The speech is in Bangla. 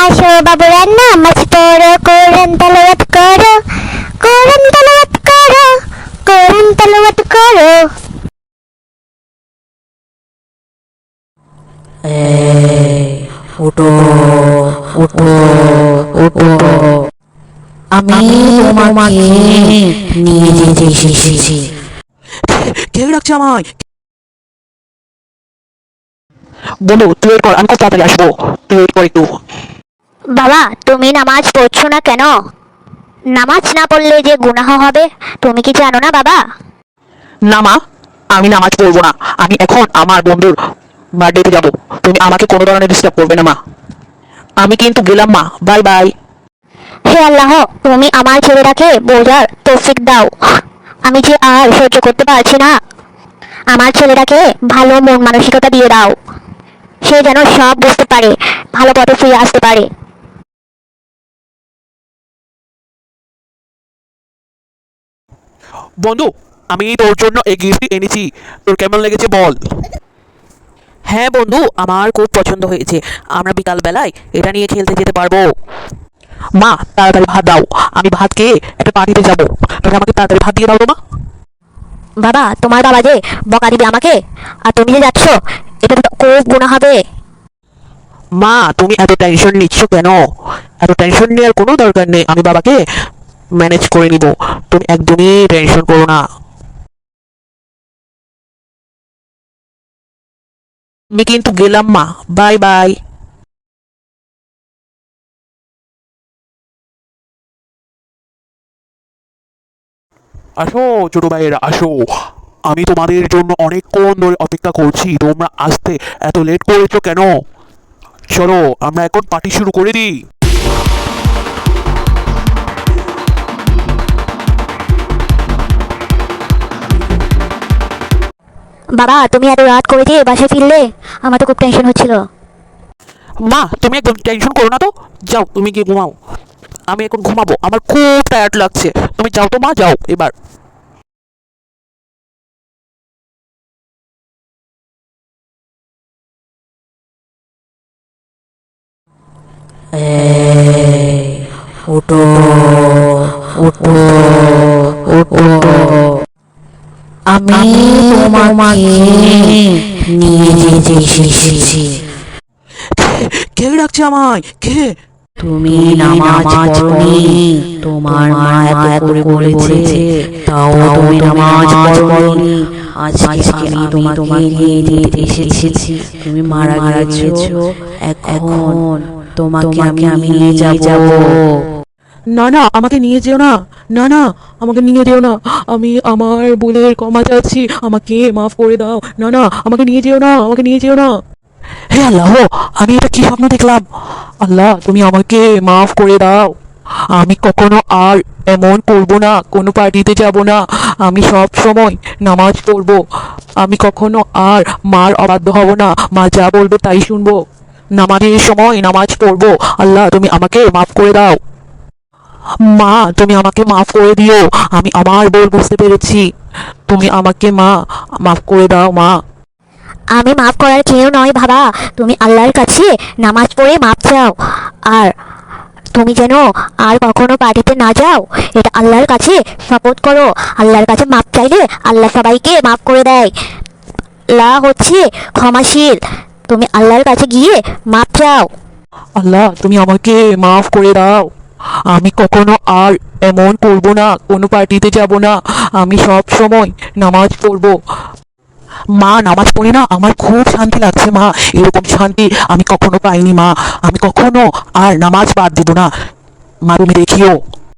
আসো বাবুরা নামাজ পড়ো কোরআন তেলাওয়াত করো কোরআন তেলাওয়াত করো কোরআন তেলাওয়াত করো। উঠো উঠো উঠো। আমি তোমাকে নিয়ে যেতে এসেছি। কে ডাকছে আমায়? বন্ধু তুই কর আমি খুব তাড়াতাড়ি আসব। তুই কর একটু বাবা তুমি নামাজ পড়ছো না কেন? নামাজ না পড়লে যে গুনাহ হবে তুমি কি জানো না বাবা? না মা আমি নামাজ পড়ব না। আমি এখন আমার বন্ধুর বার্থডেতে যাব। তুমি আমাকে কোনো ধরনের ডিস্টার্ব করবে না মা। আমি কিন্তু গেলাম মা। বাই বাই হে আল্লাহ তুমি আমার ছেলেটাকে বোঝার তৌফিক দাও। আমি যে আর সহ্য করতে পারছি না। আমার ছেলেটাকে ভালো মন মানসিকতা দিয়ে দাও। সে যেন সব বুঝতে পারে ভালো পথে ফিরে আসতে পারে। বন্ধু আমি তোর জন্য এই গিফট এনেছি। তোর কেমন লেগেছে বল। হ্যাঁ বন্ধু আমার খুব পছন্দ হয়েছে। আমরা বিকালবেলায় এটা নিয়ে খেলতে যেতে পারব। মা তাড়াতাড়ি ভাত দাও। আমি ভাত খেয়ে একটা পার্টিতে যাব। তুমি আমাকে তাড়াতাড়ি ভাত দিয়ে দাও তো মা। বাবা তোমার বাবা যে বকা দিবে আমাকে? আর তুমি যে যাচ্ছ এটা তো খুব গুণা হবে। মা তুমি এত টেনশন নিচ্ছ কেন? এত টেনশন নেওয়ার কোনো দরকার নেই। আমি বাবাকে ম্যানেজ করে নিব। তুমি একদমই টেনশন করো না। আমি কিন্তু গেলাম, মা। বাই বাই আসো, ছোট ভাইয়েরা, আসো। আমি তোমাদের জন্য অনেকক্ষণ ধরে অপেক্ষা করছি। তোমরা আসতে এত লেট করেছ কেন? চলো, আমরা এখন পার্টি শুরু করে দিই। বাবা তুমি এত রাত করে যে বাসে ফিরলে? আমার তো খুব টেনশন হচ্ছিল। মা তুমি একদম টেনশন করো না তো। যাও তুমি গিয়ে ঘুমাও। আমি এখন ঘুমাবো। আমার খুব টায়ার্ড লাগছে। তুমি যাও তো মা যাও এবার। উঠো উঠো উঠো। আমি তোমাকে নিয়ে যেতে এসেছি কে ডাকছে আমায়? কে? তুমি নামাজ পড়নি তোমার মা এত করে বলেছে তাও তুমি নামাজ পড়নি। আজকে আমি তোমাকে নিয়ে যেতে এসেছি তুমি মারা গেছো এখন তোমাকে আমি আমি নিয়ে যাব। না না, আমাকে নিয়ে যেও না। না না, আমাকে নিয়ে যেও না। আমি আমার ভুলের ক্ষমা চাচ্ছি। আমাকে মাফ করে দাও। না না, আমাকে নিয়ে যেও না, আমাকে নিয়ে যেও না। হে আল্লাহ, আমি এটা কি স্বপ্ন দেখলাম? আল্লাহ, তুমি আমাকে মাফ করে দাও। আমি কখনো আর এমন করব না, কোনো পার্টিতে যাব না। আমি সব সময় নামাজ পড়ব। আমি কখনো আর মার অবাধ্য হব না। মা যা বলবে তাই শুনব। নামাজের সময় নামাজ পড়ব। আল্লাহ, তুমি আমাকে মাফ করে দাও। মা তুমি আমাকে মাফ করে দিও। আমি আমার ভুল বুঝতে পেরেছি। তুমি আমাকে মা মাফ করে দাও মা। আমি মাফ করার কেউ নয় বাবা। তুমি আল্লাহর কাছে নামাজ পড়ে মাপ চাও। আর তুমি যেন আর কখনো পার্টিতে না যাও এটা আল্লাহর কাছে শপথ করো। আল্লাহর কাছে মাপ চাইলে আল্লাহ সবাইকে মাফ করে দেয়। লা হচ্ছে ক্ষমাশীল। তুমি আল্লাহর কাছে গিয়ে মাপ চাও। আল্লাহ তুমি আমাকে মাফ করে দাও। আমি কখনো আর এমন করব না, কোনো পার্টিতে যাব না। আমি সব সময় নামাজ পড়ব। মা, নামাজ পড়ে না, আমার খুব শান্তি লাগছে মা। এরকম শান্তি আমি কখনো পাইনি মা। আমি কখনো আর নামাজ বাদ দেব না। মা, তুমি দেখিও।